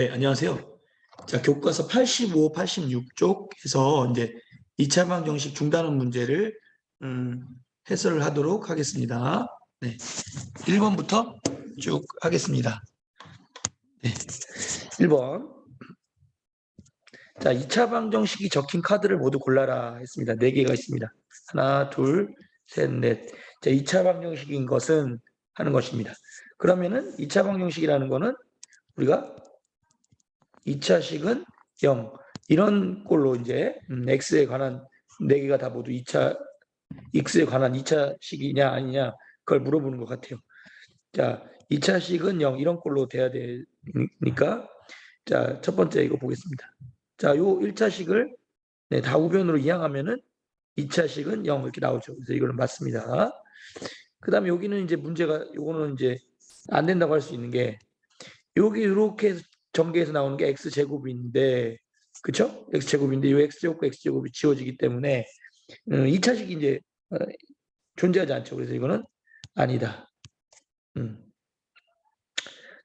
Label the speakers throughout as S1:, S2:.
S1: 네, 안녕하세요. 자, 교과서 85, 86쪽에서 이제 2차 방정식 중단원 문제를 음, 해설을 하도록 하겠습니다. 네. 1번부터 쭉 하겠습니다. 네. 1번. 자, 2차 방정식이 적힌 카드를 모두 골라라 했습니다. 4개가 있습니다. 하나, 둘, 셋, 넷. 자, 2차 방정식인 것은 하는 것입니다. 그러면은 2차 방정식이라는 거는 우리가 2차식은 0 이런 꼴로 이제 음, x에 관한 4개가 다 모두 2차 x에 관한 2차식이냐 아니냐 그걸 물어보는 것 같아요. 자, 2차식은 0 이런 꼴로 돼야 되니까 자, 첫 번째 이거 보겠습니다. 자, 요 1차식을 네, 다 우변으로 이항하면은 2차식은 0 이렇게 나오죠. 그래서 이거는 맞습니다. 그다음에 여기는 이제 문제가 요거는 이제 안 된다고 할 수 있는 게 여기 이렇게 전개에서 나오는 게 x 제곱인데 그쵸? x 제곱인데 이 x 제곱과 x 제곱이 지워지기 때문에 음, 2차식이 이제 어, 존재하지 않죠. 그래서 이거는 아니다. 음.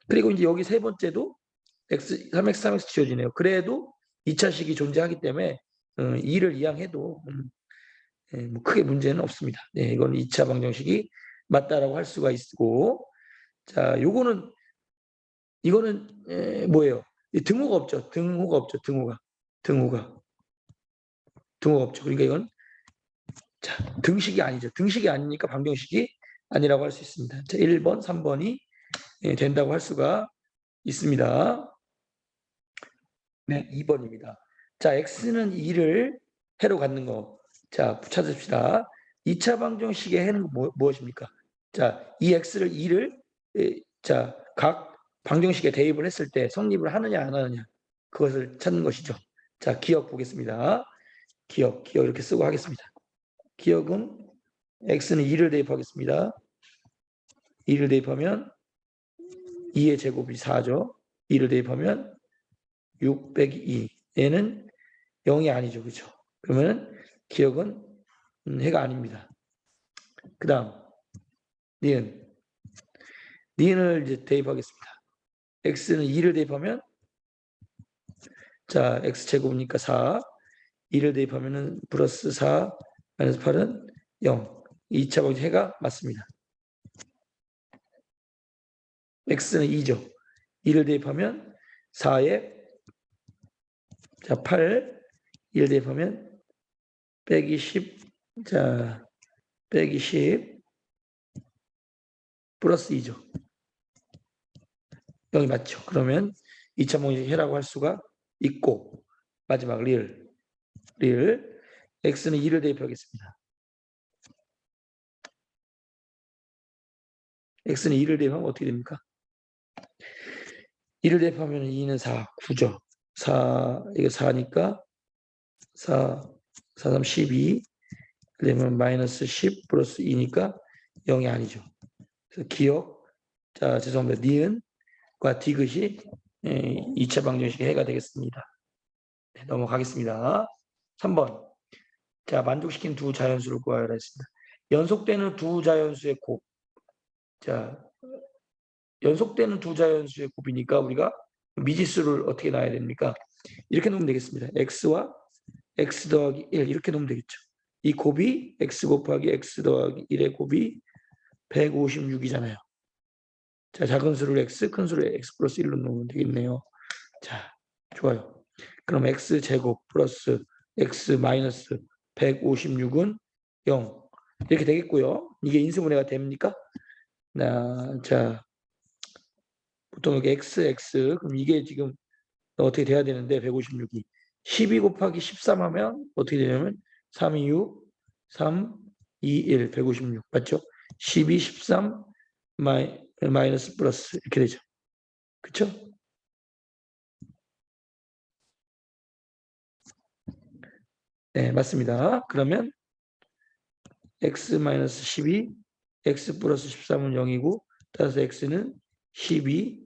S1: 그리고 이제 여기 세 번째도 x 3x 3x 지워지네요. 그래도 2차식이 존재하기 때문에 음, 2를 이항해도 음, 예, 뭐 크게 문제는 없습니다. 네, 이건 2차 방정식이 맞다라고 할 수가 있고 자, 요거는 이거는 에, 뭐예요? 등호가 없죠. 등호가 없죠. 등호가. 등호가. 등호가 없죠. 그러니까 이건 자, 등식이 아니죠. 등식이 아니니까 방정식이 아니라고 할 수 있습니다. 자, 1번, 3번이 예, 된다고 할 수가 있습니다. 네, 2번입니다. 자, x는 2를 해로 갖는 거. 자, 찾읍시다. 2차 방정식의 해는 뭐, 무엇입니까? 자, 이 x를 2를 에, 자, 각 방정식에 대입을 했을 때 성립을 하느냐 안 하느냐 그것을 찾는 것이죠. 자, 기억 보겠습니다. 기억, 기억 이렇게 쓰고 하겠습니다. 기억은 x는 2를 대입하겠습니다. 2를 대입하면 2의 제곱이 4죠. 2를 대입하면 6 빼기 2. 얘는 0이 아니죠. 그렇죠? 그러면 기억은 음, 해가 아닙니다. 그 다음 니은 니은을 이제 대입하겠습니다. X는 2를 대입하면 자 x제곱이니까 4 2를 대입하면 플러스 4 마이너스 8은 0 2차 방정 해가 맞습니다. x는 2죠. 2를 대입하면 4에 자 8, 1을 대입하면 빼기 10, 자 빼기 10 플러스 2죠. 0이 맞죠. 그러면 2차 방정식 해라고 할 수가 있고 마지막 리을 리을 x는 2를 대입하겠습니다. x는 2를 대입하면 어떻게 됩니까? 2를 대입하면 2는 4, 9죠. 4, 이게 4니까 4, 4, 3, 12 그러면 마이너스 10 플러스 2니까 0이 아니죠. 그래서 기억, 자 죄송합니다. 니은 과 디귿이 2차 방정식의 해가 되겠습니다. 네, 넘어가겠습니다. 3번. 자, 만족시킨 두 자연수를 구하라 했습니다. 연속되는 두 자연수의 곱. 자, 연속되는 두 자연수의 곱이니까 우리가 미지수를 어떻게 놔야 됩니까? 이렇게 놓으면 되겠습니다. x와 x 더하기 1 이렇게 놓으면 되겠죠. 이 곱이 x 곱하기 x 더하기 1의 곱이 156이잖아요. 자, 작은 수를 x, 큰 수를 x 플러스 1로 놓으면 되겠네요. 자, 좋아요. 그럼 x 제곱 플러스 x 마이너스 156은 0 이렇게 되겠고요. 이게 인수분해가 됩니까? 나, 자, 보통 여기 x, x 그럼 이게 지금 어떻게 돼야 되는데 156이 12 곱하기 13 하면 어떻게 되냐면 3, 2, 6, 3, 2, 1, 156 맞죠? 12, 13 마이, 마이너스 플러스 이렇게 되죠. 그쵸? 네, 맞습니다. 그러면 x 마이너스 12, x 플러스 13은 0이고 따라서 x는 12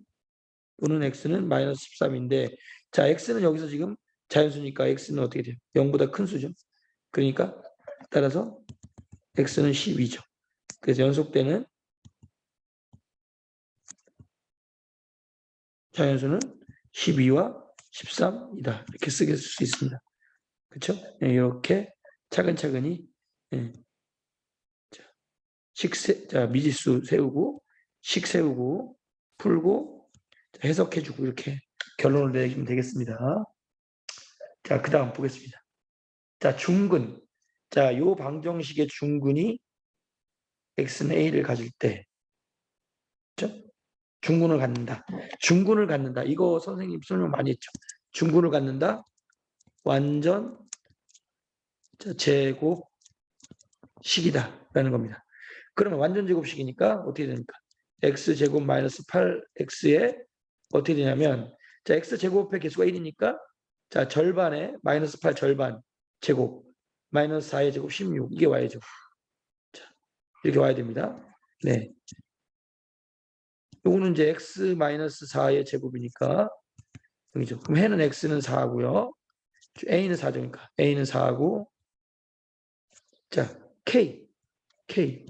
S1: 또는 x는 마이너스 13인데 자 x는 여기서 지금 자연수니까 x는 어떻게 돼요? 0보다 큰 수죠. 그러니까 따라서 x는 12죠. 그래서 연속되는 자연수는 12와 13이다. 이렇게 쓰게 쓸수 있습니다. 그렇죠? 이렇게 차근차근히 예. 자, 식세, 자, 미지수 세우고 식 세우고 풀고 자, 해석해주고 이렇게 결론을 내시면 되겠습니다. 자, 그 다음 보겠습니다. 자, 중근. 자, 요 방정식의 중근이 x는 a를 가질 때 그렇죠? 중근을 갖는다. 중근을 갖는다. 이거 선생님 설명 많이 했죠. 중근을 갖는다. 완전 자, 제곱 식이다라는 겁니다. 그러면 완전 제곱식이니까 어떻게 됩니까? x 제곱 마이너스 8x에 어떻게 되냐면 자 x 제곱의 개수가 1이니까 자 절반에 마이너스 8 절반 제곱 마이너스 4의 제곱 16 이게 와야죠. 자 이렇게 와야 됩니다. 네. 요거는 이제 x 마이너스 4의 제곱이니까 여기죠. 그럼 해는 x는 4고요. a는 4조니까 a는 4하고 자 k k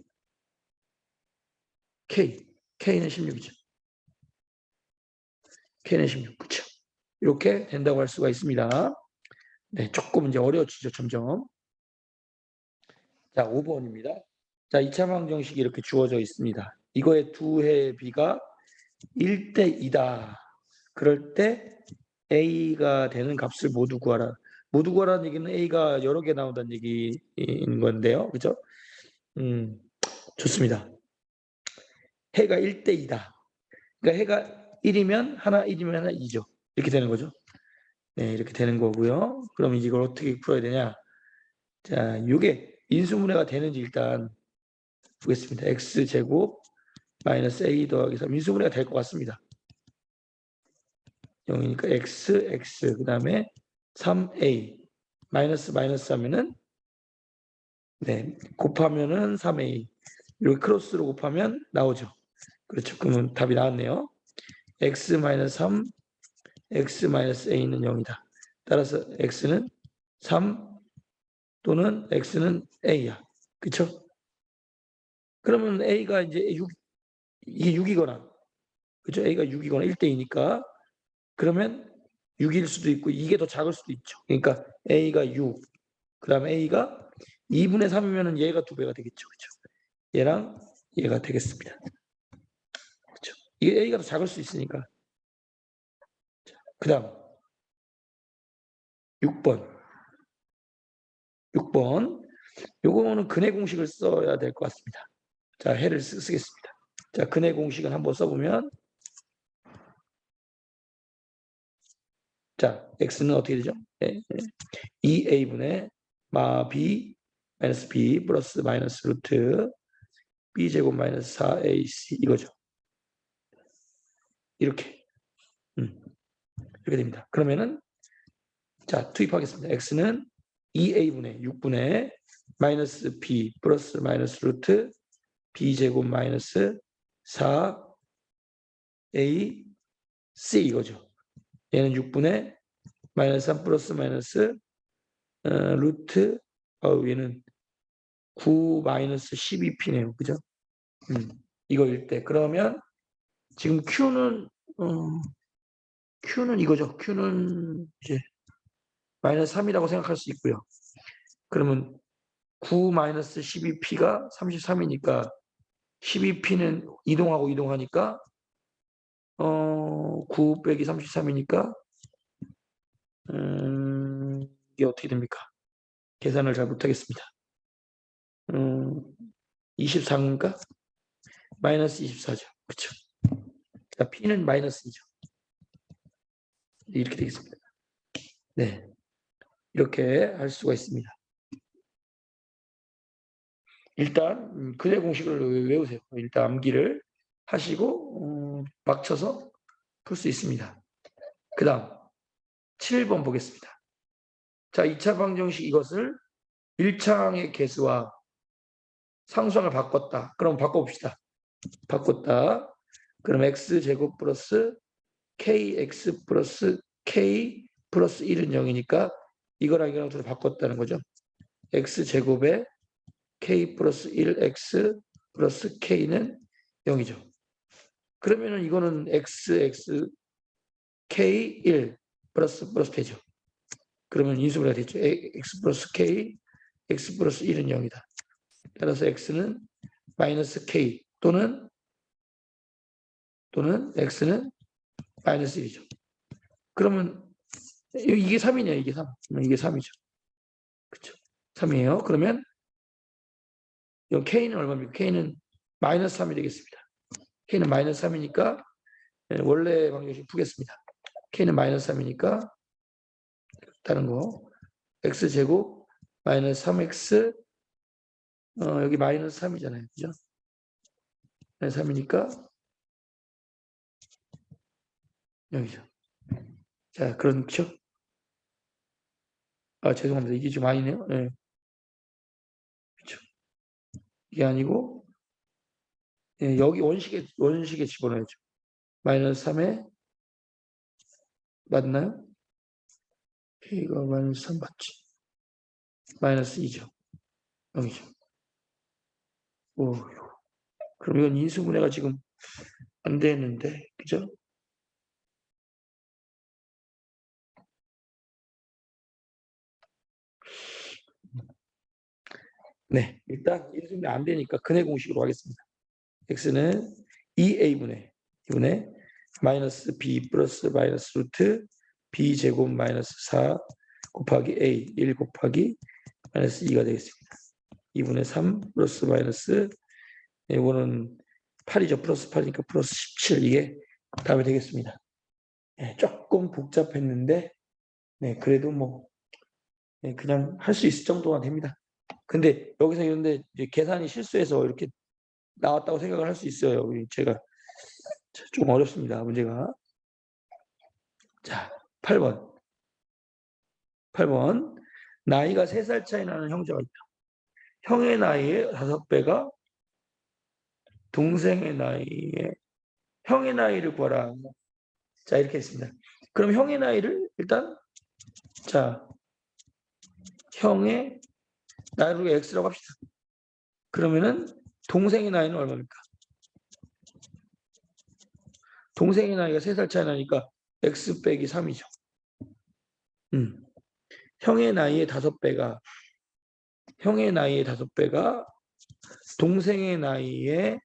S1: k k는 16이죠. k는 16 그렇죠. 이렇게 된다고 할 수가 있습니다. 네, 조금 이제 어려워지죠, 점점. 자, 5번입니다. 자, 2차 방정식이 이렇게 주어져 있습니다. 이거의 두 해의 비가 1대 2다. 그럴 때 A가 되는 값을 모두 구하라. 모두 구하라는 얘기는 A가 여러 개 나온다는 얘기인 건데요. 그죠? 음, 좋습니다. 해가 1대 2다. 그러니까 해가 1이면 하나 1이면 하나 2죠. 이렇게 되는 거죠. 네, 이렇게 되는 거고요. 그럼 이걸 어떻게 풀어야 되냐? 자, 이게 인수분해가 되는지 일단 보겠습니다. x 제곱 마이너스 a 더하기 3 인수분해가 될 것 같습니다. 0이니까 x, x 그 다음에 3a 마이너스 마이너스 하면은 네 곱하면은 3a 이렇게 크로스로 곱하면 나오죠. 그렇죠. 그러면 답이 나왔네요. x 마이너스 3 x 마이너스 a는 0이다. 따라서 x는 3 또는 x는 a야. 그렇죠? 그러면 a가 이제 6 이게 6이거나 그렇죠? a가 6이거나 1대2니까 그러면 6일 수도 있고 이게 더 작을 수도 있죠. 그러니까 a가 6. 그 다음에 a가 2분의 3이면은 얘가 두 배가 되겠죠. 그렇죠? 얘랑 얘가 되겠습니다. 그렇죠? 이게 a가 더 작을 수 있으니까 그 다음 6번 6번 요거는 근해 공식을 써야 될 것 같습니다. 자 해를 쓰, 쓰겠습니다. 자 근해 공식은 한번 써보면 자 x는 어떻게 되죠? 네, 네. 2a분의 마 b 마이너스 b 플러스 마이너스 루트 b 제곱 마이너스 4ac 이거죠. 이렇게 음. 이렇게 됩니다. 그러면은 자 투입하겠습니다. x는 2a분의 6분의 마이너스 b 플러스 마이너스 루트 b 제곱 마이너스 4a c 이거죠. 얘는 6분의 마이너스 3 플러스 마이너스 어, 루트 어, 얘는 9 마이너스 12p네요. 그죠? 음, 이거일 때 그러면 지금 q는 어, Q는 이거죠. Q는 이제 마이너스 3이라고 생각할 수 있고요. 그러면 9 마이너스 12P가 33이니까 12P는 이동하고 이동하니까 어, 9 빼기 33이니까 음, 이게 어떻게 됩니까? 계산을 잘 못하겠습니다. 음, 24인가? 마이너스 24죠. 그렇죠. P는 마이너스 2죠. 이렇게 되겠습니다. 네. 이렇게 할 수가 있습니다. 일단 그대 공식을 외우세요. 일단 암기를 하시고 어, 막쳐서 풀 수 있습니다. 그 다음 7번 보겠습니다. 자, 2차 방정식 이것을 1차항의 개수와 상수항을 바꿨다. 그럼 바꿔봅시다. 바꿨다. 그럼 x제곱 플러스 kx 플러스 k 플러스 1은 0이니까 이거랑 이거랑 둘 바꿨다는 거죠. x제곱에 k 플러스 1x 플러스 k는 0이죠. 그러면은 이거는 x, x K1 플러스 플러스 되죠. 그러면 인수분해가 됐죠. X 플러스 K, X 플러스 1은 0이다. 따라서 X는 마이너스 K 또는 또는 X는 마이너스 1이죠. 그러면 이- 이게 3이냐 이게 3. 그러면 이게 3이죠. 그렇죠. 3이에요. 그러면 이 K는 얼마입니까? K는 마이너스 3이 되겠습니다. K는 마이너스 3이니까 원래 방정식 푸겠습니다. K는 마이너스 3이니까 다른 거 X 제곱 마이너스 3X 어, 여기 마이너스 3이잖아요. 그죠? 마이너스 3이니까 여기죠. 자, 그렇죠? 아, 죄송합니다. 이게 좀 아니네요. 네. 이게 아니고 예, 여기 원식에 원식에 집어넣어야죠. 마이너스 3에 맞나요? K가 마이너스 3 맞지? 마이너스 2죠. 여기죠. 오, 그럼 이건 인수분해가 지금 안 되는데, 그죠? 네, 일단 인수분해 안 되니까 근해 공식으로 하겠습니다. x는 2a분의 2분의 마이너스 b 플러스 마이너스 루트 b 제곱 마이너스 4 곱하기 a 1 곱하기 마이너스 2가 되겠습니다. 2분의 3 플러스 마이너스 이거는 8이죠. 플러스 8이니까 플러스 17 이게 답이 되겠습니다. 네, 조금 복잡했는데 네, 그래도 뭐 네, 그냥 할 수 있을 정도가 됩니다. 근데 여기서 이런데 계산이 실수해서 이렇게 나왔다고 생각을 할 수 있어요. 제가 좀 어렵습니다. 문제가. 자, 8번. 8번. 나이가 3살 차이 나는 형제가 있다. 형의 나이의 5배가 동생의 나이에 형의 나이를 구하라. 자, 이렇게 했습니다. 그럼 형의 나이를 일단 자, 형의 나이를 x라고 합시다. 그러면은 동생의 나이는 얼마입니까? 동생의 나이가 3살 차이 나니까 x 빼기 3이죠. 음. 형의 나이의 5배가 형의 나이의 5배가 동생의 나이의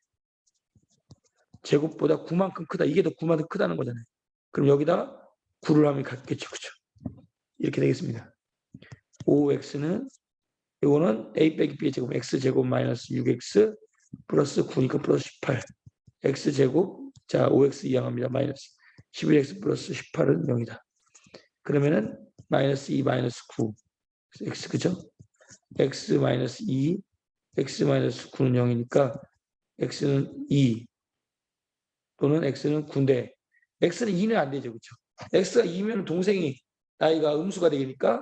S1: 제곱보다 9만큼 크다. 이게 더 9만큼 크다는 거잖아요. 그럼 여기다가 9를 하면 같겠죠. 그죠? 이렇게 되겠습니다. 5x는 이거는 a 빼기 b의 제곱 x 제곱 마이너스 6x 플러스 9니까 플러스 18 x 제곱 자 5x 이항합니다. 마이너스 11x 플러스 18은 0이다. 그러면은 마이너스 2 마이너스 9 x 그죠? x 마이너스 2 x 마이너스 9는 0이니까 x는 2 또는 x는 9인데 x는 2는 안 되죠. 그렇죠? x가 2면 동생이 나이가 음수가 되니까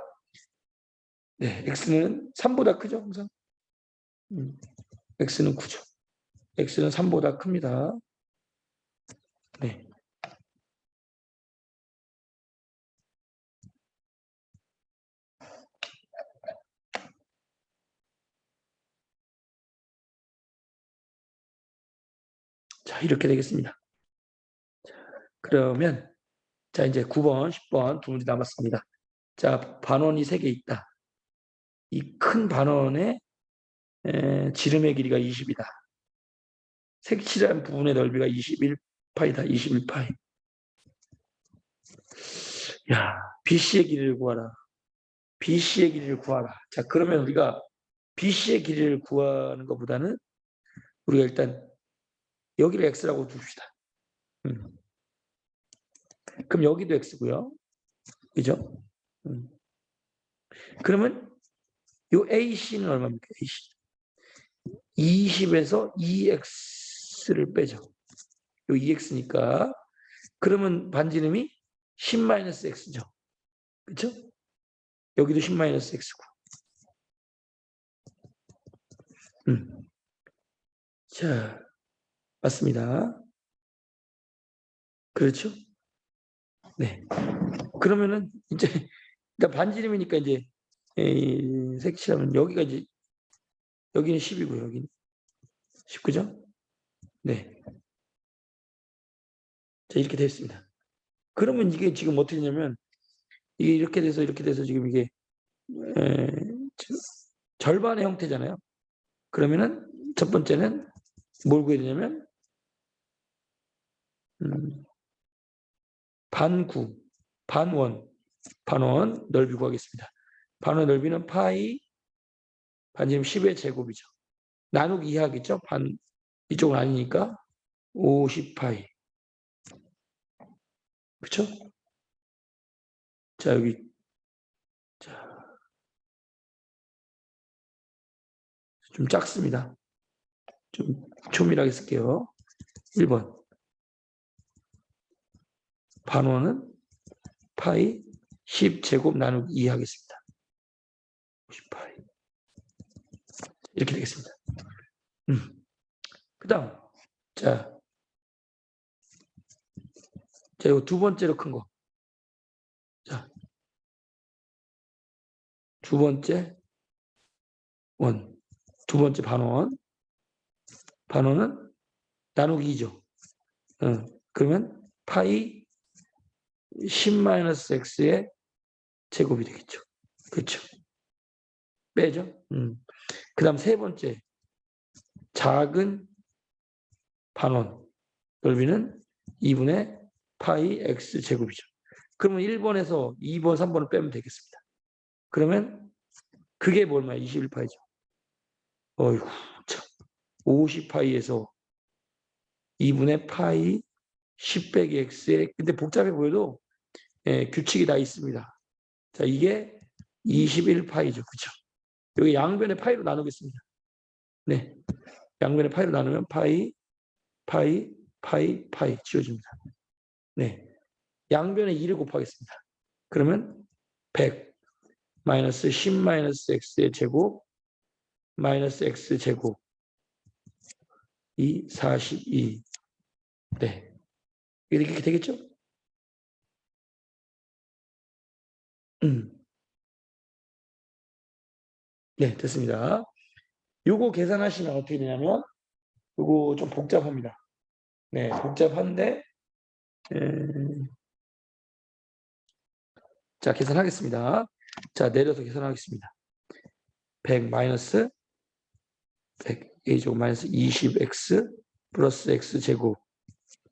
S1: 네, x는 3보다 크죠, 항상. 음, x는 9죠. x는 3보다 큽니다. 네. 자, 이렇게 되겠습니다. 자, 그러면 자, 이제 9번, 10번 두 문제 남았습니다. 자, 반원이 3개 있다. 이 큰 반원의 에, 지름의 길이가 20이다. 색칠한 부분의 넓이가 21파이다. 21파이. 야, BC의 길이를 구하라. BC의 길이를 구하라. 자, 그러면 우리가 BC의 길이를 구하는 것보다는 우리가 일단 여기를 x라고 둡시다. 음. 그럼 여기도 x고요. 그죠? 음. 그러면 요 AC는 얼마입니까? AC. 20에서 2x를 빼죠. 요 2x니까 그러면 반지름이 10-x죠. 그렇죠? 여기도 10-x고. 음. 자, 맞습니다. 그렇죠? 네. 그러면은 이제 일단 반지름이니까 이제 이 색칠하면 여기가 이제 여기는 10이고 여기는 19죠? 네. 자, 이렇게 되어 있습니다. 그러면 이게 지금 어떻게 되냐면 이게 이렇게 돼서 이렇게 돼서 지금 이게 에, 저- 절반의 형태잖아요. 그러면은 첫 번째는 뭘 구해야 되냐면 음, 반구, 반원, 반원 넓이 구하겠습니다. 반원 넓이는 파이 반지름 10의 제곱이죠. 나누기 2 하겠죠. 반 이쪽은 아니니까 50파이. 그렇죠? 자 여기 자, 좀 작습니다. 좀 조밀하게 쓸게요. 1번 반원은 파이 10제곱 나누기 2 하겠습니다. 50파이 이렇게 되겠습니다. 음. 그 다음 자, 자 이거 두 번째로 큰 거. 자, 두 번째 원, 두 번째 반원, 반원은 나누기 2죠. 어, 그러면 파이 10-x의 제곱이 되겠죠. 그렇죠. 빼죠. 음. 그 다음 세 번째 작은 반원 넓이는 2분의 파이 x 제곱이죠. 그러면 1번에서 2번, 3번을 빼면 되겠습니다. 그러면 그게 뭐 얼마야? 21파이죠. 어이구, 참. 50파이에서 2분의 파이 10 빼기 x에 근데 복잡해 보여도 예, 규칙이 다 있습니다. 자, 이게 21파이죠. 그렇죠? 여기 양변의 파이로 나누겠습니다. 네. 양변의 파이로 나누면 파이 파이 파이 파이 지워집니다. 네. 양변에 2를 곱하겠습니다. 그러면 100 마이너스 10 마이너스 x의 제곱 마이너스 x 제곱 이 42. 네. 이렇게 되겠죠? 음. 네, 됐습니다. 요거 계산하시면 어떻게 되냐면 요거 좀 복잡합니다. 네, 복잡한데 에... 자, 계산하겠습니다. 자, 내려서 계산하겠습니다. 100 마이너스 100 a제곱 마이너스 20x 플러스 x 제곱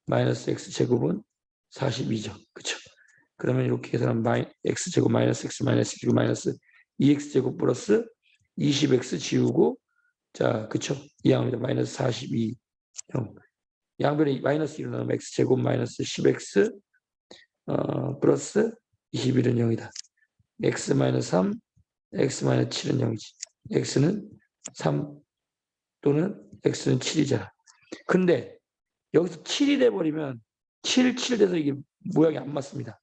S1: 마이너스 x 제곱은 42죠. 그렇죠? 그러면 이렇게 계산하면 마이, x 제곱 마이너스 x 마이너스 제곱 마이너스 2x 제곱 플러스 20x 지우고 자, 그쵸? 이항입니다. 마이너스 42 형. 양변에 마이너스 1로 나오면 x 제곱 마이너스 10x 어, 플러스 21은 0이다. x 마이너스 3, x 마이너스 7은 0이지. x는 3 또는 x는 7이잖아. 근데 여기서 7이 돼버리면 7, 7 돼서 이게 모양이 안 맞습니다.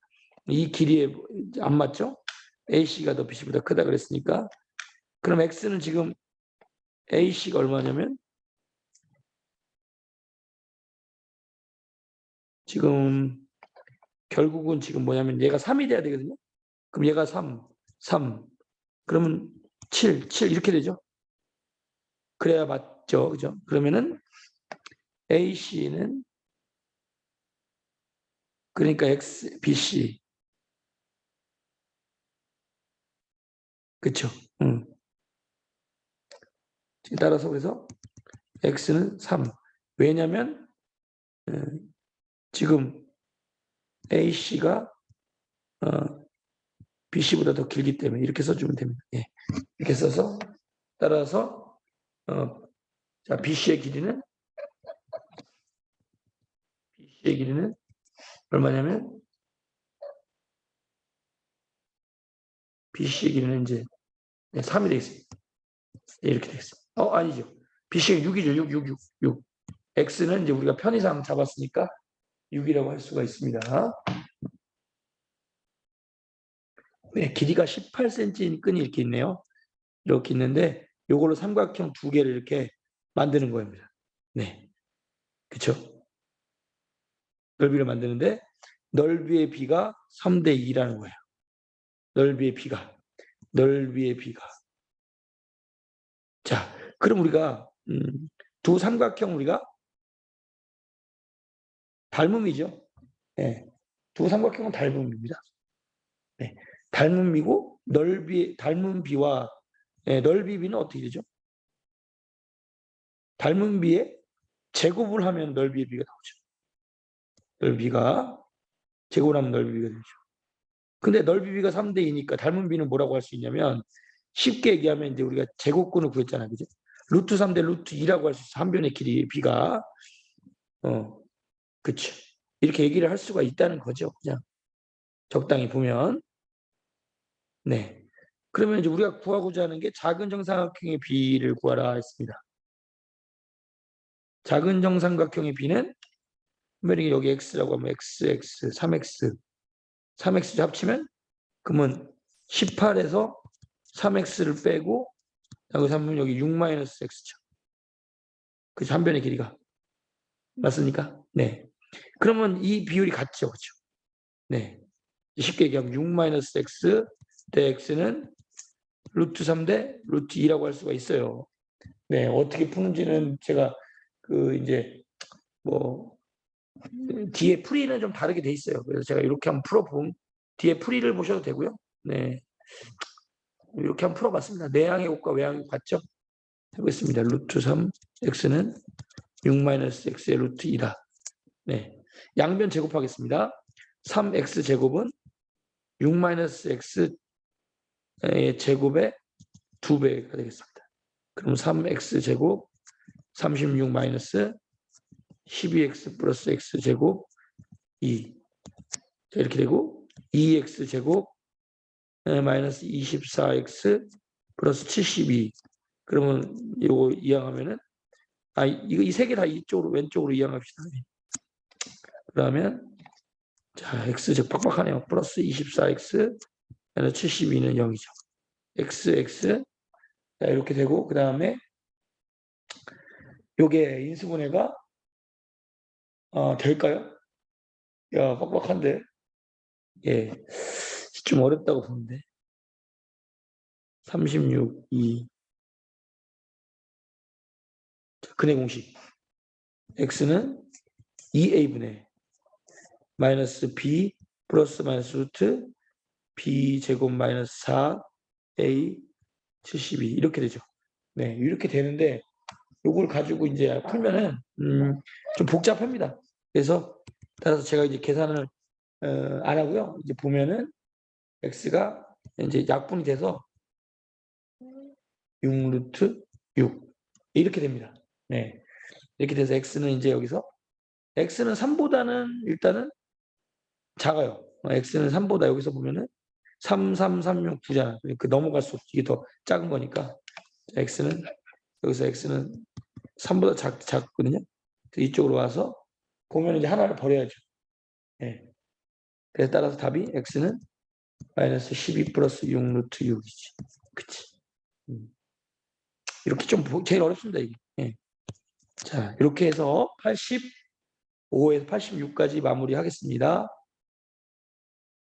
S1: 이 길이에 안 맞죠? AC가 더 BC보다 크다 그랬으니까 그럼 X는 지금 AC가 얼마냐면 지금 결국은 지금 뭐냐면 얘가 3이 돼야 되거든요. 그럼 얘가 3, 3 그러면 7, 7 이렇게 되죠. 그래야 맞죠. 그죠? 그러면은 AC는 그러니까 X, BC 그쵸? 응. 따라서 그래서 x는 3. 왜냐하면 음, 지금 AC가 어, BC보다 더 길기 때문에 이렇게 써주면 됩니다. 예. 이렇게 써서 따라서 어, 자 BC의 길이는 BC의 길이는 얼마냐면 BC의 길이는 이제 3이 되겠습니다. 이렇게 되겠습니다. 어, 아니죠. BC가 6이죠. 6, 6, 6, 6. X는 이제 우리가 편의상 잡았으니까 6이라고 할 수가 있습니다. 네, 길이가 18cm인 끈이 이렇게 있네요. 이렇게 있는데 이걸로 삼각형 두 개를 이렇게 만드는 겁니다. 네. 그쵸? 넓이를 만드는데 넓이의 비가 3대 2라는 거예요. 넓이의 비가. 넓이의 비가. 자, 그럼 우리가 음, 두 삼각형 우리가 닮음이죠. 예. 두 삼각형은 닮은 비입니다. 네. 닮은 비고 넓이 닮은 비와 예, 넓이 비는 어떻게 되죠? 닮은 비에 제곱을 하면 넓이의 비가 나오죠. 넓이가 제곱을 하면 넓이 비가 되죠. 근데 넓이 비가 3대 2니까 닮은 비는 뭐라고 할 수 있냐면 쉽게 얘기하면 이제 우리가 제곱근을 구했잖아요. 그죠? 루트 3 대 루트 2라고 할 수 있어. 한 변의 길이 비가 어 그쵸. 이렇게 얘기를 할 수가 있다는 거죠. 그냥 적당히 보면 네. 그러면 이제 우리가 구하고자 하는 게 작은 정삼각형의 비를 구하라 했습니다. 작은 정삼각형의 비는 만약에 여기 x라고 하면 x, x, 3x, 3x 합치면 그러면 18에서 3x를 빼고 여기서 하면 여기 6 마이너스 x죠. 그죠? 한 변의 길이가. 맞습니까? 네. 그러면 이 비율이 같죠. 그죠? 네. 쉽게 얘기하면 6 마이너스 x 대 x는 루트 3대 루트 2라고 할 수가 있어요. 네. 어떻게 푸는지는 제가 그 이제 뭐 뒤에 풀이는 좀 다르게 돼 있어요. 그래서 제가 이렇게 한번 풀어본 뒤에 풀이를 보셔도 되고요. 네. 이렇게 한번 풀어봤습니다. 내항의 곱과 외항의 곱 같죠? 해보겠습니다. 루트 3 x는 6 마이너스 x의 루트 2다. 네. 양변 제곱하겠습니다. 3x 제곱은 6 마이너스 x의 제곱의 2배가 되겠습니다. 그럼 3x 제곱 36 마이너스 12x 플러스 x 제곱 2 자, 이렇게 되고 2x 제곱 에, 마이너스 24x 플러스 72 그러면 이거 이항하면은 아 이거 이 세 개 다 이쪽으로 왼쪽으로 이항합시다. 그러면 자 x 즉 빡빡하네요. 플러스 24x 마이너스 72는 0이죠. x x 자 이렇게 되고 그 다음에 요게 인수분해가 어, 될까요? 야 빡빡한데 예. 좀 어렵다고 보는데 36, 2 근의 공식 x는 2a분의 마이너스 b 플러스 마이너스 루트 b 제곱 마이너스 4a 72 이렇게 되죠. 네, 이렇게 되는데 요걸 가지고 이제 풀면은 음, 좀 복잡합니다. 그래서 따라서 제가 이제 계산을 어, 안 하고요. 이제 보면은 x가 이제 약분이 돼서 6루트 6 이렇게 됩니다. 네. 이렇게 돼서 x는 이제 여기서 x는 3보다는 일단은 작아요. 어, x는 3보다 여기서 보면은 3, 3, 3, 6, 9잖아. 그 넘어갈수록 이게 더 작은 거니까 x는 여기서 x는 3보다 작, 작거든요. 이쪽으로 와서 보면 이제 하나를 버려야죠. 네. 그래서 따라서 답이 x는 마이너스 12 플러스 6 루트 6이지. 그치. 음. 이렇게 좀 보- 제일 어렵습니다, 이게. 예. 자, 이렇게 해서 85에서 86까지 마무리하겠습니다.